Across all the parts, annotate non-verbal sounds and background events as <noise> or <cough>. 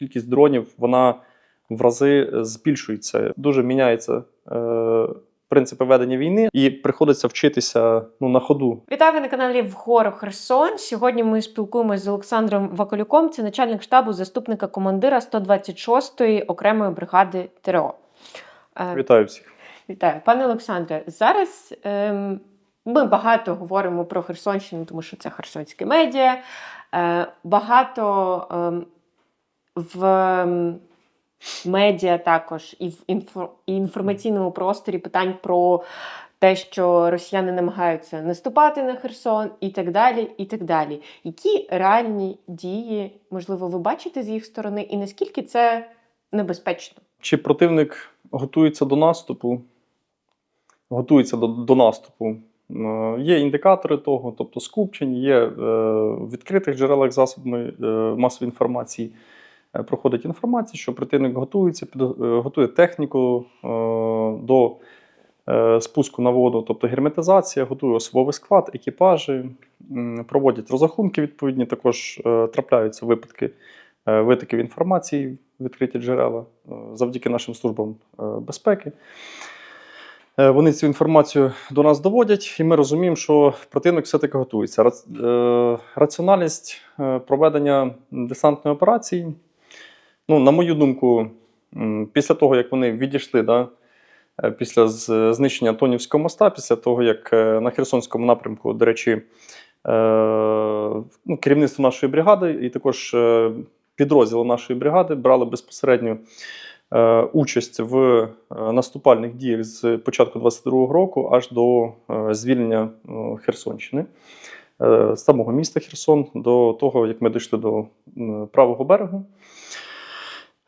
кількість дронів вона в рази збільшується. Дуже міняється е, принципи ведення війни, і приходиться вчитися ну, на ходу. Вітаю ви на каналі Вгору Херсон. Сьогодні ми спілкуємося з Олександром Ваколюком. Це начальник штабу, заступника командира 126-ї окремої бригади ТРО. Е, Вітаю всіх. Вітаю, пане Олександре. Зараз ем, ми багато говоримо про Херсонщину, тому що це херсонське медіа. Е, багато ем, в медіа також і в інформаційному просторі питань про те, що росіяни намагаються наступати на Херсон, і так далі. і так далі. Які реальні дії, можливо, ви бачите з їх сторони, і наскільки це небезпечно? Чи противник готується до наступу? Готується до, до наступу. Е, Є індикатори того, тобто скупчень, є е, в відкритих джерелах засобами е, масової інформації. Е, Проходить інформація, що противник готується, е, готує техніку е, до спуску на воду, тобто герметизація, готує особовий склад, екіпажі, проводять розрахунки відповідні. Також трапляються випадки витоків інформації відкриті джерела завдяки нашим службам безпеки. Вони цю інформацію до нас доводять, і ми розуміємо, що противник все-таки готується. Раціональність проведення десантної операції, ну, на мою думку, після того, як вони відійшли, да, е, після знищення Антонівського моста, після того, як е, на Херсонському напрямку, до речі, е, ну, керівництво нашої бригади і також підрозділи нашої бригади брали безпосередньо е, участь в наступальних діях з початку 22-го року аж до звільнення Херсонщини, самого міста Херсон, до того, як ми дійшли до правого берегу.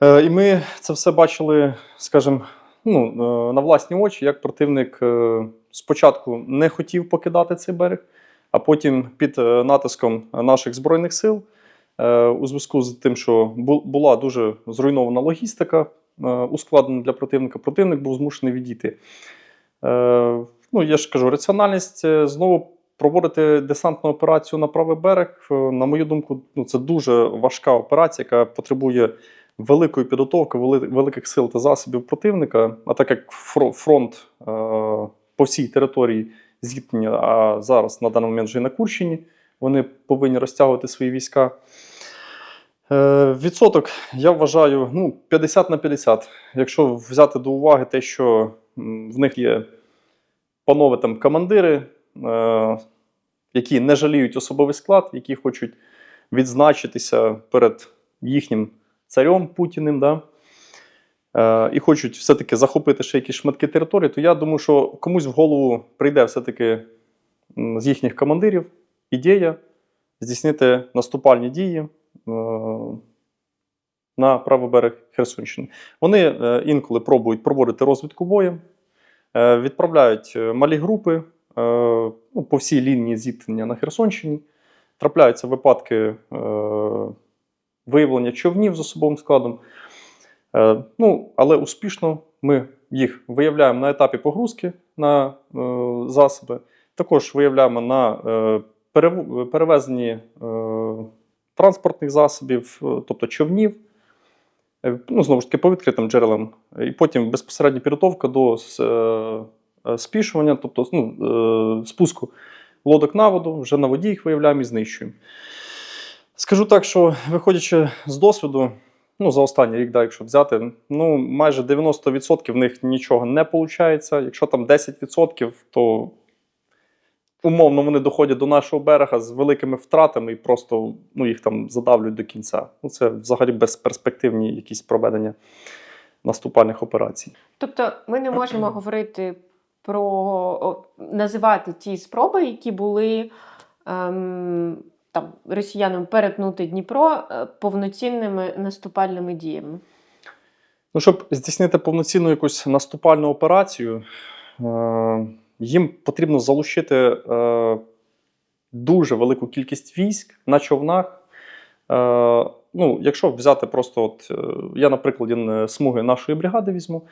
Е, І ми це все бачили, скажімо, ну, е, на власні очі, як противник е, спочатку не хотів покидати цей берег, а потім під натиском наших збройних сил, у зв'язку з тим, що була дуже зруйнована логістика, ускладнена для противника, противник був змушений відійти. Ну, я ж кажу, раціональність знову проводити десантну операцію на правий берег, на мою думку, ну, це дуже важка операція, яка потребує великої підготовки, великих сил та засобів противника. А так як фронт е, по всій території зіткнення, а зараз на даний момент вже і на Курщині, вони повинні розтягувати свої війська. Е, Відсоток, я вважаю, ну, 50 на 50. Якщо взяти до уваги те, що в них є панове там командири, е, які не жаліють особовий склад, які хочуть відзначитися перед їхнім царем Путіним, да? е, і хочуть все-таки захопити ще якісь шматки території, то я думаю, що комусь в голову прийде все-таки з їхніх командирів ідея здійснити наступальні дії е, на правий берег Херсонщини. Вони е, інколи пробують проводити розвідку боєм, відправляють малі групи ну, по всій лінії зіткнення на Херсонщині. Трапляються випадки виявлення човнів з особовим складом. Е, ну, але успішно ми їх виявляємо на етапі погрузки на е, засоби. Також виявляємо на е, перевезенні транспортних засобів, тобто човнів. Ну, знову ж таки, по відкритим джерелам. І потім безпосередня підготовка до спішування, тобто ну, спуску лодок на воду, вже на воді їх виявляємо і знищуємо. Скажу так, що виходячи з досвіду, ну, за останній рік, да, якщо взяти, ну, майже 90% в них нічого не виходить. Якщо там 10%, то умовно вони доходять до нашого берега з великими втратами і просто ну, їх там задавлюють до кінця. Ну, це взагалі безперспективні якісь проведення наступальних операцій. Тобто ми не можемо <clears throat> говорити про називати ті спроби, які були ем, там росіянам перетнути Дніпро е, повноцінними наступальними діями. Ну, щоб здійснити повноцінну якусь наступальну операцію, е, їм потрібно залучити е, дуже велику кількість військ на човнах. Е, ну, якщо взяти просто, от, е, я на прикладі е, смуги нашої бригади візьму,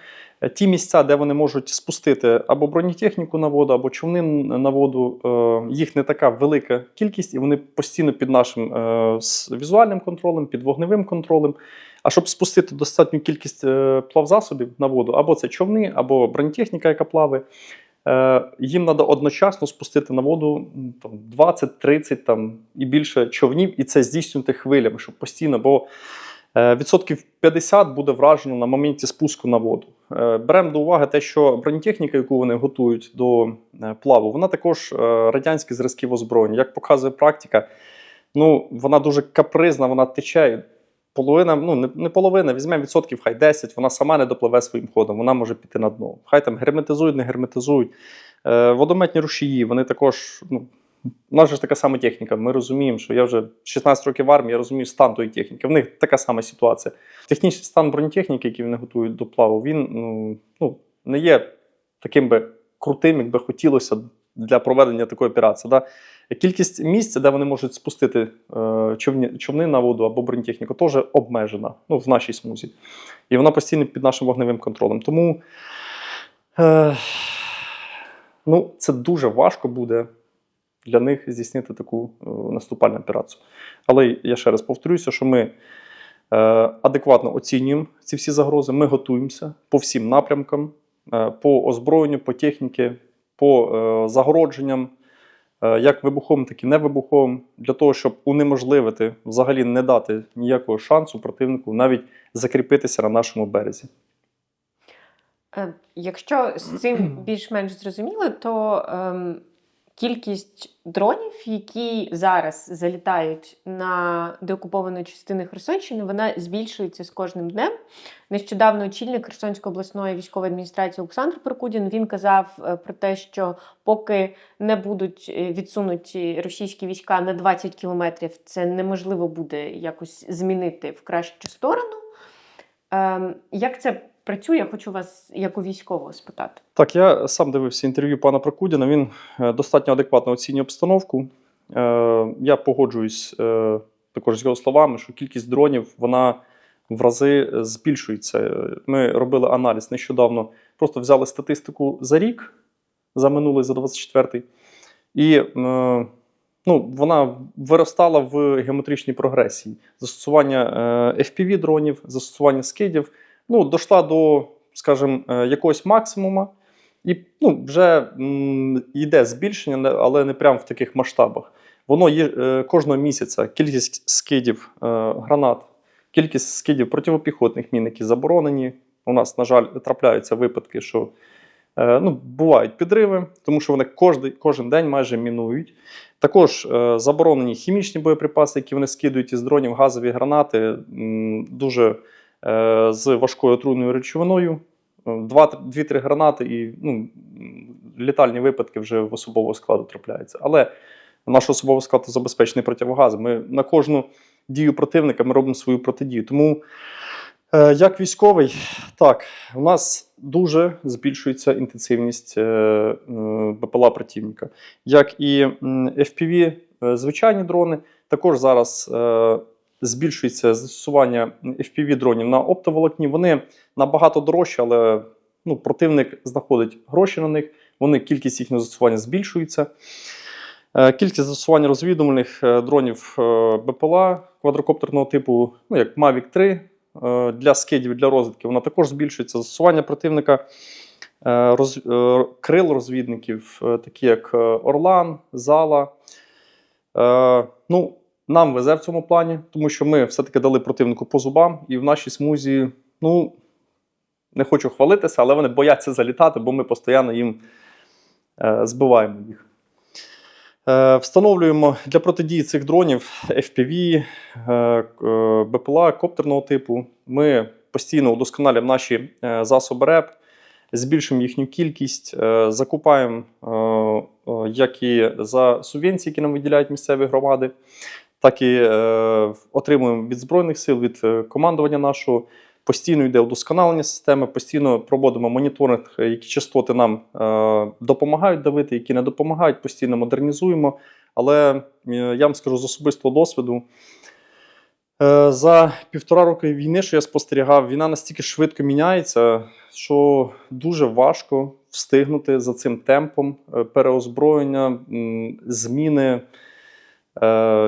е, ті місця, де вони можуть спустити або бронетехніку на воду, або човни на воду, їх не така велика кількість, і вони постійно під нашим візуальним контролем, під вогневим контролем. А щоб спустити достатню кількість плавзасобів на воду, або це човни, або бронетехніка, яка плаває, їм треба одночасно спустити на воду там, 20-30 там, і більше човнів, і це здійснювати хвилями, щоб постійно, бо е, відсотків 50 буде вражено на моменті спуску на воду. Е, Беремо до уваги те, що бронетехніка, яку вони готують до е, плаву, вона також е, радянські зразків озброєння. Як показує практика, ну, вона дуже капризна, вона тече. Половина, ну не, не половина, візьмемо відсотків, хай 10, вона сама не допливе своїм ходом, вона може піти на дно. Хай там герметизують, не герметизують. Е, водометні рушії, вони також. Ну, у нас же ж така сама техніка. Ми розуміємо, що я вже 16 років в армії, я розумію стан тої техніки. В них така сама ситуація. Технічний стан бронетехніки, який вони готують до плаву, він ну, ну, не є таким би крутим, як би хотілося для проведення такої операції. Да? Кількість місць, де вони можуть спустити е, човни на воду або бронетехніку, теж обмежена ну, в нашій смузі. І вона постійно під нашим вогневим контролем. Тому е, ну, це дуже важко буде для них здійснити таку е, наступальну операцію. Але я ще раз повторюся, що ми адекватно оцінюємо ці всі загрози, ми готуємося по всім напрямкам, по озброєнню, по техніці, по загородженням, як вибуховим, так і невибуховим, для того, щоб унеможливити, взагалі не дати ніякого шансу противнику навіть закріпитися на нашому березі. Е, Якщо з цим <clears throat> більш-менш зрозуміло, то ем, кількість дронів, які зараз залітають на деокуповану частину Херсонщини, вона збільшується з кожним днем. Нещодавно очільник Херсонської обласної військової адміністрації Олександр Прокудін він казав е, про те, що поки не будуть е, відсунуті російські війська на 20 кілометрів, це неможливо буде якось змінити в кращу сторону. Ем, як це працює, я хочу вас як у військового спитати. Так, я сам дивився інтерв'ю пана Прокудіна. Він е, достатньо адекватно оцінює обстановку. Е, Я погоджуюсь е, також з його словами, що кількість дронів вона в рази збільшується. Ми робили аналіз нещодавно, просто взяли статистику за рік, за минулий, за 24-й, і ну, вона виростала в геометричній прогресії. Застосування е, FPV дронів, застосування скидів ну, дійшла до, скажімо, е, якогось максимума, і ну, вже м, йде збільшення, але не прямо в таких масштабах. Воно є е, кожного місяця кількість скидів е, гранат, кількість скидів протипіхотних мін, які заборонені. У нас, на жаль, трапляються випадки, що е, ну, бувають підриви, тому що вони кожен, кожен день майже мінують. Також е, заборонені хімічні боєприпаси, які вони скидують із дронів, газові гранати, м, дуже з важкою отруйною речовиною. Е, Два- Дві-три гранати і ну, літальні випадки вже в особового складу трапляються. Але наш особовий склад забезпечений противогазом. Ми на кожну дію противника ми робимо свою протидію. Тому, е, як військовий, так, у нас дуже збільшується інтенсивність е, е, БПЛА противника. Як і FPV, е, звичайні дрони, також зараз е, збільшується застосування FPV дронів на оптоволокні. Вони набагато дорожчі, але ну, противник знаходить гроші на них. Вони кількість їхнього застосування збільшується. Е, Кількість застосування розвідувальних е, дронів е, БПЛА квадрокоптерного типу, ну як Mavic 3 е, для скидів, для розвідки, вона також збільшується. Застосування противника роз, крил розвідників, такі як Орлан, Зала. Ну, нам везе в цьому плані, тому що ми все-таки дали противнику по зубам, і в нашій смузі, ну, не хочу хвалитися, але вони бояться залітати, бо ми постійно їм е, збиваємо їх. Е, встановлюємо для протидії цих дронів FPV, е, е, БПЛА коптерного типу. Ми постійно удосконалюємо наші е, засоби РЕП, збільшуємо їхню кількість, е, закупаємо е, е, як і за субвенції, які нам виділяють місцеві громади, так і е, отримуємо від Збройних сил, від е, командування нашого. Постійно йде удосконалення системи, постійно проводимо моніторинг, е, які частоти нам е, допомагають давити, які не допомагають, постійно модернізуємо. Але е, я вам скажу з особистого досвіду. За півтора роки війни, що я спостерігав, війна настільки швидко міняється, що дуже важко встигнути за цим темпом переозброєння, зміни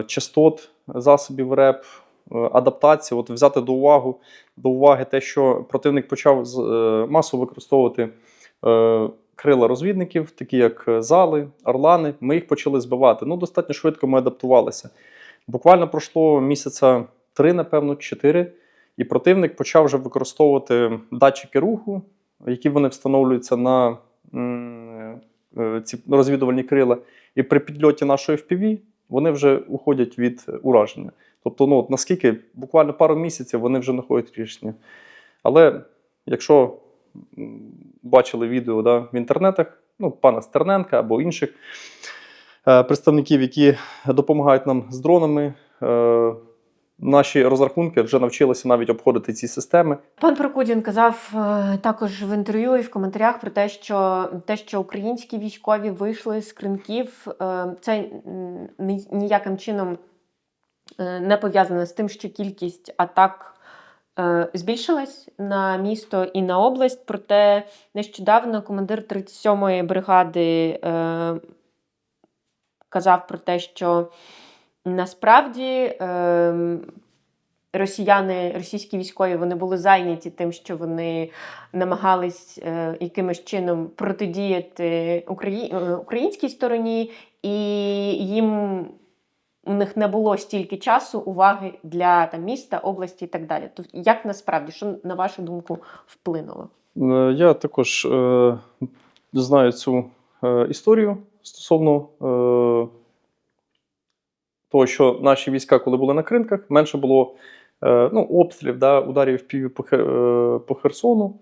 частот засобів РЕП. е, адаптації, от взяти до уваги, до уваги те, що противник почав е, масово використовувати е, крила розвідників, такі як е, зали, орлани. Ми їх почали збивати. Ну, достатньо швидко ми адаптувалися. Буквально пройшло місяця три, напевно, чотири, і противник почав вже використовувати датчики руху, які вони встановлюються на е, ці розвідувальні крила. І при підльоті нашої FPV вони вже уходять від ураження. Тобто, ну, от наскільки буквально пару місяців вони вже знаходять рішення. Але якщо бачили відео да, в інтернетах, ну, пана Стерненка або інших е, представників, які допомагають нам з дронами, е, наші розрахунки вже навчилися навіть обходити ці системи. Пан Прокудін казав е, також в інтерв'ю і в коментарях про те, що те, що українські військові вийшли з кринків, е, це ніяким чином е, не пов'язано з тим, що кількість атак збільшилась на місто і на область. Проте нещодавно командир 37-ї бригади казав про те, що насправді. Е, росіяни, російські військові, вони були зайняті тим, що вони намагались е, якимось чином протидіяти е, українській стороні, і їм у них не було стільки часу, уваги для там, міста, області і так далі. То як насправді, що на вашу думку вплинуло? Е, Я також е, знаю цю е, історію стосовно того, що наші війська, коли були на кринках, менше було е, ну, обстрілів, да, ударів пів по, е, по Херсону.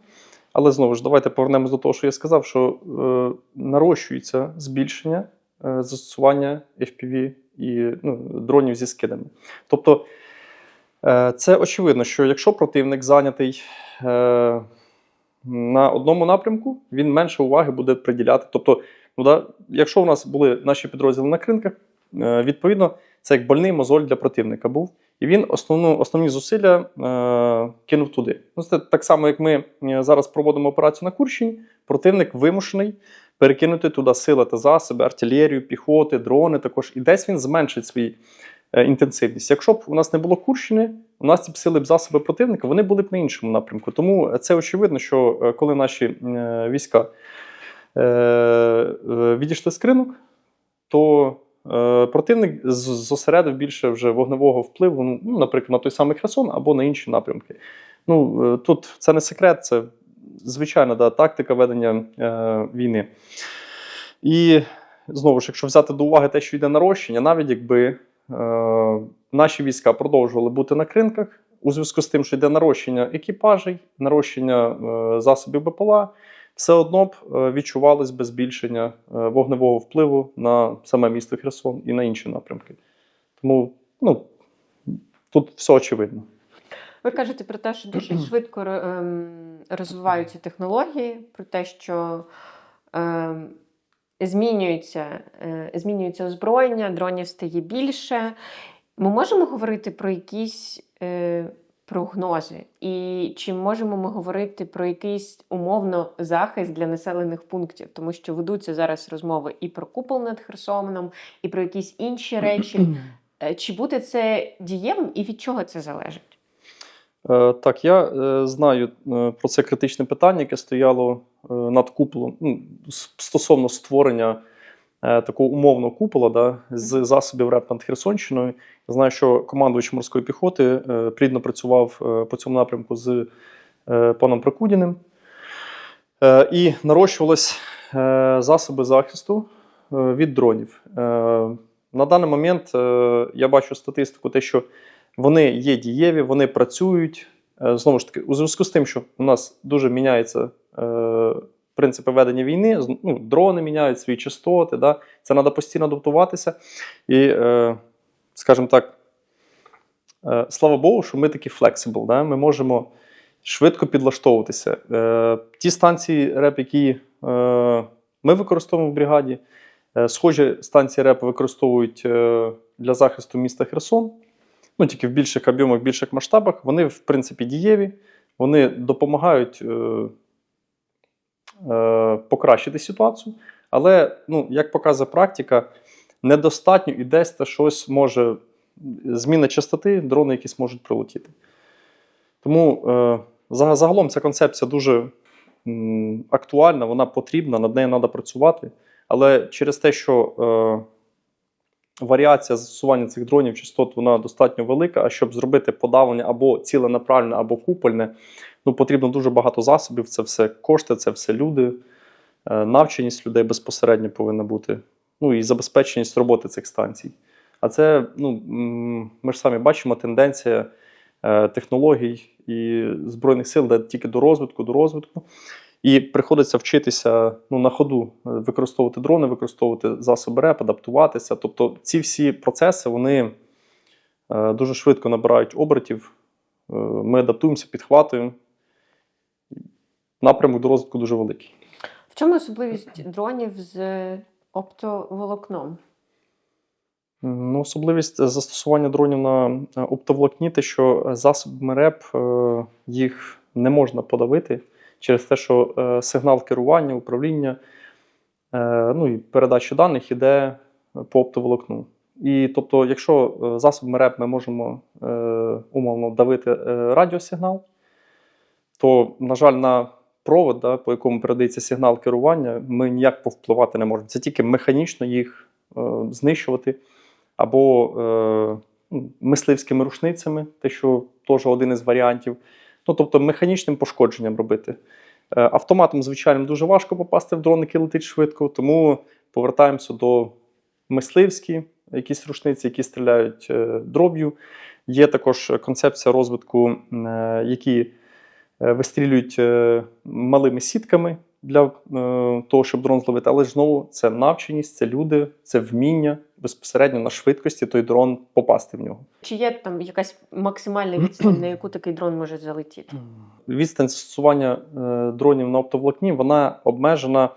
Але знову ж, давайте повернемось до того, що я сказав, що е, нарощується збільшення е, застосування FPV і ну, дронів зі скидами. Тобто, е, це очевидно, що якщо противник зайнятий. Е, на одному напрямку він менше уваги буде приділяти. Тобто, ну, да, якщо у нас були наші підрозділи на кринках, е, відповідно, це як больний мозоль для противника був. І він основну, основні зусилля е, кинув туди. Ну, це так само, як ми е, зараз проводимо операцію на Курщині, противник вимушений перекинути туди сили та засоби, артилерію, піхоти, дрони також. І десь він зменшить свій е, інтенсивність. Якщо б у нас не було Курщини, у нас ці б сили б засоби противника, вони були б на іншому напрямку. Тому це очевидно, що е, коли наші е, війська е, е, відійшли з кринок, то е, противник зосередив більше вже вогневого впливу, ну, наприклад, на той самий Херсон або на інші напрямки. Ну, е, тут це не секрет, це звичайна да, тактика ведення е, війни. І знову ж, якщо взяти до уваги те, що йде нарощення, навіть якби е, наші війська продовжували бути на кринках, у зв'язку з тим, що йде нарощення екіпажей, нарощення е, засобів БПЛА, все одно б е, відчувалось би збільшення е, вогневого впливу на саме місто Херсон і на інші напрямки. Тому ну, тут все очевидно. Ви кажете про те, що дуже швидко ем, розвиваються технології, про те, що змінюється, е, змінюється озброєння, дронів стає більше. Ми можемо говорити про якісь е, прогнози, і чи можемо ми говорити про якийсь умовно захист для населених пунктів, тому що ведуться зараз розмови і про купол над Херсоном, і про якісь інші речі. <clears throat> Е, Чи буде це дієвим і від чого це залежить? Е, Так, я е, знаю е, про це критичне питання, яке стояло е, над куполом ну, стосовно створення такого умовного купола да, з засобів РЕП над Херсонщиною. Я знаю, що командувач морської піхоти е, плідно працював е, по цьому напрямку з е, паном Прокудіним. Е, І нарощувались е, засоби захисту е, від дронів. Е, На даний момент е, я бачу статистику, те, що вони є дієві, вони працюють. Е, Знову ж таки, у зв'язку з тим, що у нас дуже міняються е, принципи ведення війни, ну, дрони міняють свої частоти, да? це треба постійно адаптуватися. І, е, скажімо так, е, слава Богу, що ми такі flexible, да? ми можемо швидко підлаштовуватися. Е, ті станції РЕП, які е, ми використовуємо в бригаді, е, схожі станції РЕП використовують е, для захисту міста Херсон ну, тільки в більших об'ємах, в більших масштабах, вони, в принципі, дієві, вони допомагають е, покращити ситуацію. Але, ну, як показує практика, недостатньо і десь те щось може зміна частоти, дрони якісь можуть прилетіти. Тому е, загалом ця концепція дуже актуальна, вона потрібна, над нею треба працювати. Але через те, що е, варіація застосування цих дронів частот вона достатньо велика, а щоб зробити подавлення або ціленаправлене, або купольне, ну, потрібно дуже багато засобів. Це все кошти, це все люди, е, навченість людей безпосередньо повинна бути. Ну і забезпеченість роботи цих станцій. А це, ну, ми ж самі бачимо, тенденція е, технологій і Збройних сил де тільки до розвитку, до розвитку. І приходиться вчитися ну, на ходу е, використовувати дрони, використовувати засоби РЕП, адаптуватися. Тобто ці всі процеси вони е, дуже швидко набирають обертів. Е, Ми адаптуємося, підхватуємо. Напрямок до розвитку дуже великий. В чому особливість дронів з оптоволокном? Ну, особливість застосування дронів на оптоволокні, те, що засобами РЕП їх не можна подавити через те, що е, сигнал керування, управління, е, ну і передача даних іде по оптоволокну. І тобто, якщо е, засобами РЕП ми можемо умовно давити радіосигнал, то, на жаль, на провод, да, по якому передається сигнал керування, ми ніяк повпливати не можемо. Це тільки механічно їх е, знищувати або е, ну, мисливськими рушницями, те, що теж один із варіантів. Ну, тобто механічним пошкодженням робити. Е, автоматом, звичайно, дуже важко попасти в дрон, який летить швидко, тому повертаємося до мисливські, якісь рушниці, які стріляють е, дроб'ю. Є також концепція розвитку, е, які вистрілюють малими сітками для е, того, щоб дрон зловити. Але ж знову це навченість, це люди, це вміння безпосередньо на швидкості той дрон попасти в нього. Чи є там якась максимальна <clears throat> відстань, на яку такий дрон може залетіти? Відстань застосування е, дронів на оптоволокні вона обмежена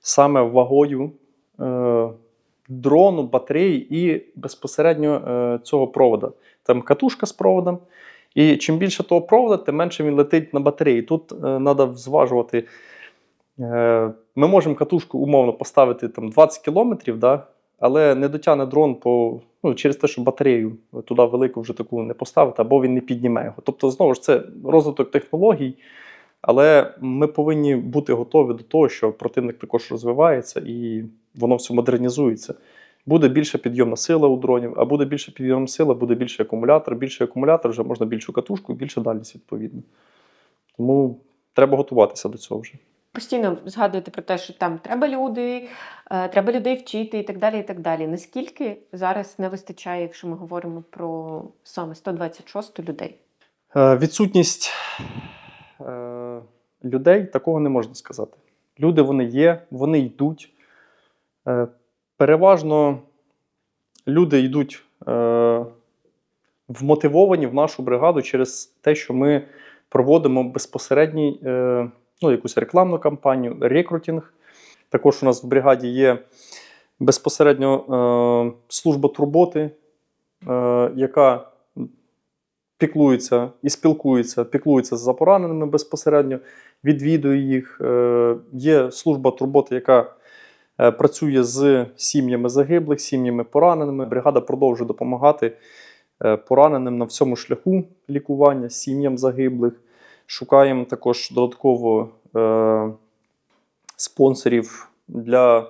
саме вагою е, дрону, батареї і безпосередньо е, цього провода. Там катушка з проводом. І чим більше того провода, тим менше він летить на батареї. Тут треба зважувати. Е, ми можемо катушку умовно поставити там 20 кілометрів, да, але не дотягне дрон по, ну, через те, що батарею туди велику вже таку не поставити, або він не підніме його. Тобто, знову ж це розвиток технологій, але ми повинні бути готові до того, що противник також розвивається і воно все модернізується. Буде більша підйомна сила у дронів, а буде більша підйомна сила, буде більше акумулятор. Більше акумулятор, вже можна більшу катушку, більша дальність відповідно. Тому треба готуватися до цього вже. Постійно згадуєте про те, що там треба люди, е, треба людей вчити і так далі. і так далі. Наскільки зараз не вистачає, якщо ми говоримо про саме 126 людей? Е, Відсутність е, людей такого не можна сказати. Люди вони є, вони йдуть. Переважно люди йдуть вмотивовані в нашу бригаду через те, що ми проводимо безпосередній ну, якусь рекламну кампанію, рекрутинг. Також у нас в бригаді є безпосередньо е, служба турботи, е, яка піклується і спілкується, піклується за пораненими безпосередньо, відвідує їх. Е, Є служба турботи, яка е, працює з сім'ями загиблих, сім'ями пораненими. Бригада продовжує допомагати е, пораненим на всьому шляху лікування, сім'ям загиблих. Шукаємо також додатково е, спонсорів для е,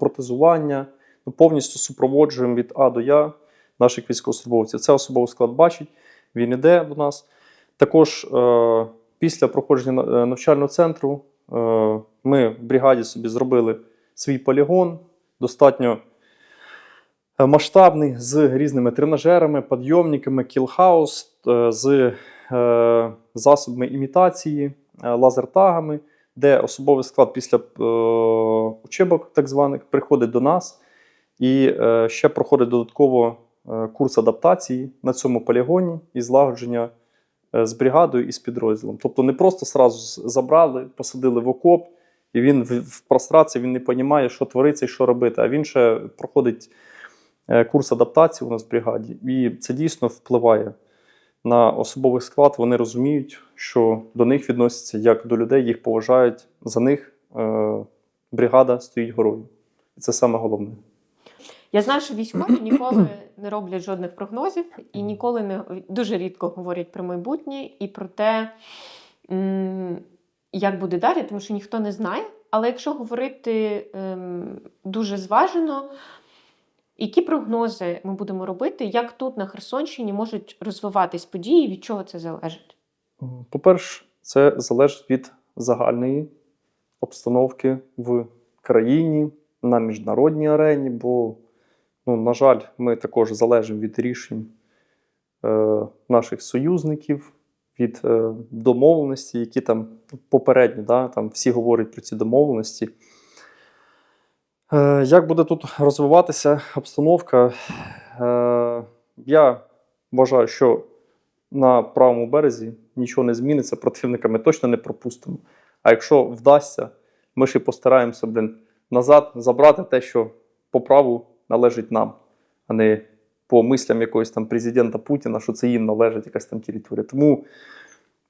протезування. Ми повністю супроводжуємо від А до Я наших військовослужбовців. Це особовий склад бачить, він іде до нас. Також е, після проходження е, навчального центру е, ми в бригаді собі зробили свій полігон, достатньо е, масштабний, з різними тренажерами, підйомниками, кілхаус, е, з е, засобами імітації, е, лазертагами, де особовий склад після е, учебок, так званих, приходить до нас і е, ще проходить додатково курс адаптації на цьому полігоні і злагодження з бригадою і з підрозділом. Тобто не просто сразу забрали, посадили в окоп, і він в, прострації він не розуміє, що твориться і що робити. А він ще проходить курс адаптації у нас в бригаді, і це дійсно впливає на особовий склад. Вони розуміють, що до них відносяться як до людей, їх поважають. За них е, бригада стоїть горою. І це саме головне. Я знаю, що військові ніколи не роблять жодних прогнозів і ніколи не дуже рідко говорять про майбутнє і про те, як буде далі, тому що ніхто не знає. Але якщо говорити ем, дуже зважено, які прогнози ми будемо робити, як тут на Херсонщині можуть розвиватись події, від чого це залежить? По-перше, це залежить від загальної обстановки в країні на міжнародній арені, бо, ну, на жаль, ми також залежимо від рішень е, наших союзників, від е, домовленості, які там попередні, да, там всі говорять про ці домовленості. Е, як буде тут розвиватися обстановка? Е, я вважаю, що на правому березі нічого не зміниться, противника ми точно не пропустимо. А якщо вдасться, ми ще постараємося блин, назад забрати те, що по праву належить нам, а не по мислям якогось там президента Путіна, що це їм належить якась там територія. Тому,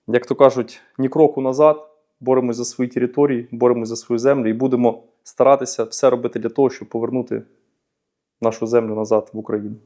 як то кажуть, ні кроку назад, боремось за свої території, боремось за свою землю і будемо старатися все робити для того, щоб повернути нашу землю назад в Україну.